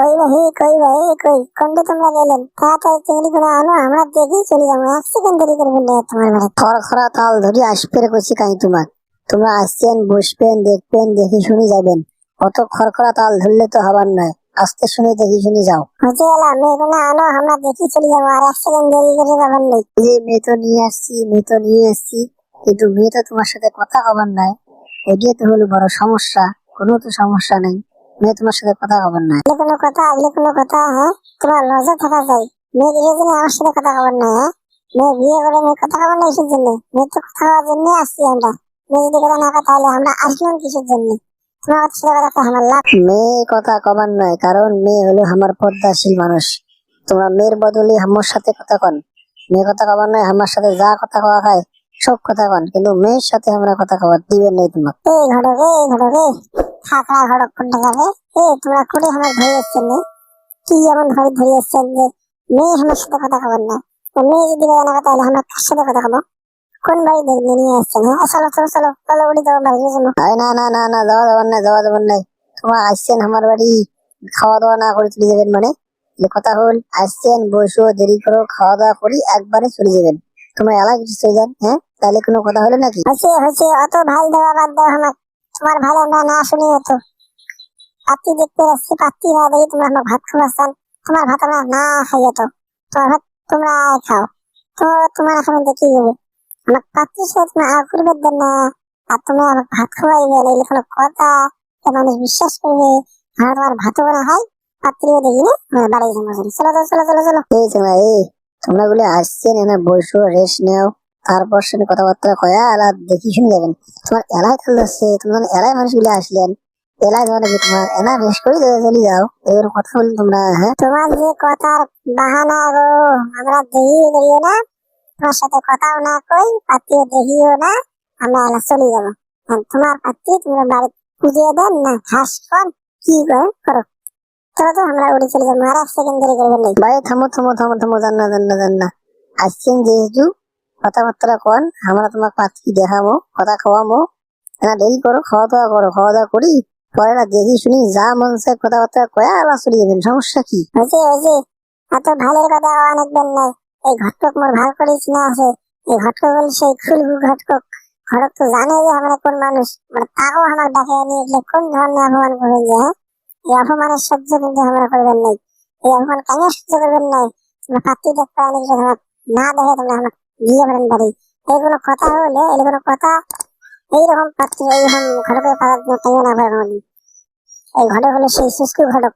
কই ভাই কই ভাই কই? কোনটা তোমরা গেলেন তাড়াতাড়ি আনো আমরা দেখেই চলে যাব। এক সেকেন্ড দেরি করবেন না তোমার বাড়ি। খড়খড়া তাল ধরি আসবে কাই তোমার। তোমরা আসছেন বসবেন দেখবেন দেখে শুনে যাবেন। অত খড়খড়া তাল ধরলে তো হবার নয়। আস্তে শুনে দেখে শুনে যাও। হচ্ছে এলাম মেয়েগুলো আনো আমরা দেখি চলে যাব। আর এক সেকেন্ড দেরি করে যাবার নেই। যে মেয়ে তো নিয়ে আসছি মেয়ে তো নিয়ে আসছি। কিন্তু মেয়ে তো তোমার সাথে কথা হবার নাই এটাই তো হলো বড় সমস্যা কোনো তো সমস্যা নেই। মেয়ে তোমার সাথে কথা হবার নাই এগুলো কোনো কথা এগুলো কোনো কথা হ্যাঁ? তোমার লজ্জা থাকা যায় মেয়ে বিয়ের জন্য আমার সাথে কথা খবর নাই হ্যাঁ? মেয়ে বিয়ে করে মেয়ে কথা খবর নাই কিসের জন্য? মেয়ে তো কথা হওয়ার জন্য আসছি আমরা। মেয়ে যদি কথা না কথা তাহলে আমরা আসলাম কিসের জন্য? তোমার সাথে কথা তো আমার লাভ মেয়ে কথা নয় কারণ মেয়ে হলো আমার পর্দাশীল মানুষ। তোমরা মেয়ের বদলে আমার সাথে কথা কন। মেয়ে কথা কবার নয় আমার সাথে যা কথা কওয়া খায় সব কথা কন। কিন্তু মেয়ের সাথে আমরা কথা কবার দিবেন নেই তোমার এই ঘটক এই ঘটক ঘটক কোনটা যাবে। এ তোমরা করে আমার ধরে এসছেন নে? কি এমন ধরে এসছেন যে মেয়ে আমার সাথে কথা খবর না। তো মেয়ে যদি কথা না কথা তাহলে আমরা কার সাথে কথা কব? কোন বাড়ি দেখবে নিয়ে আসছেন হ্যাঁ চলো চলো চলো চলো উড়ি দেবো বাড়ি না না না না যাওয়া যাওয়া যাবার নাই তোমরা আসছেন আমার বাড়ি খাওয়া দাওয়া না করে চলে যাবেন মানে? কথা হল আসছেন বসো দেরি করো খাওয়া দাওয়া করি একবারে চলে যাবেন। তোমরা এলাকা কিছু চলে যান হ্যাঁ? তাহলে কোনো কথা হলো নাকি? হয়েছে হয়েছে অত ভালো দেওয়া বাদ দাও আমার তোমার ভালো আমরা না শুনি অত পাত্তি দেখতে আসছি পাত্তি না দেখি তোমরা আমার ভাত খাওয়াচ্ছেন। তোমার ভাত আমরা না খাই তো। তোমার ভাত তোমরা খাও। তো তোমার এখন দেখি যাবে আমার পাত্রির সাথে তুমি আগ করবে না। আর তুমি আমার ভাত খাওয়াইবে না এগুলো কোনো কথা মানুষ বিশ্বাস করবে। আর তোমার ভাতও না খাই পাত্রিও দেখি না। আমার বাড়ি চলো চলো চলো চলো এই তোমরা এই তোমরা গুলো আসছেন, এনে বসো রেস্ট নেও। তারপর সঙ্গে কথাবার্তা কয়া আর দেখি শুনে যাবেন তোমার এলাই হচ্ছে তোমার এলাই মানুষগুলো আসলেন। এলাই তোমার কি তোমার এনা রেস্ট করে চলে যাও এবার কথা বলুন তোমরা হ্যাঁ? তোমার যে কথার বাহানা গো আমরা দেখিও করিও না। তোমার সাথে কথাও না কই পাত্তিও দেখিও না। আমরা এলা চলে যাব। তোমার পাত্তি তোমরা বাড়ি পুজিয়ে দেন না? ঘাস কর কি করে? করো। চলো তো আমরা উড়ে চলে যাব। আর এক সেকেন্ড দেরি করবেন ভাই থামো থামো থামো থামো জান্না জান্না জান্না আসছেন যেহেতু কথাবার্তা কন, আমরা তোমার পাত্রী দেখাবো, কথা খাওয়াবো। না, দেরি করো খাওয়া দাওয়া করো খাওয়া দাওয়া করি। পরে না, দেখি শুনি যা মন চায় কথাবার্তা কয়া আবার চলে যাবেন সমস্যা কি? হয়েছে হয়েছে এত ভালের কথা অনেকদিন নাই। এই ঘটক মোর ভালো করিস না আছে। এই ঘটক হল সেই খুলবু ঘটক। ঘটক তো জানে যে আমরা কোন মানুষ মানে তাও আমার ডাকে নিয়ে গেলে কোন ধরনের অপমান করবেন যে হ্যাঁ? এই অপমানের সহ্য কিন্তু আমরা করবেন নাই। এই অপমান কেন সহ্য করবেন নাই? তোমরা পাত্তি দেখতে কিছু না দেখে তোমরা আমার বিয়ে বাড়ি। এই এইগুলো কথা হলে এগুলো কথা, এইরকম পাত্র, এইরকম ঘটকের কথা কেউ না এই ঘটক হলো সেই শুষ্ক ঘটক।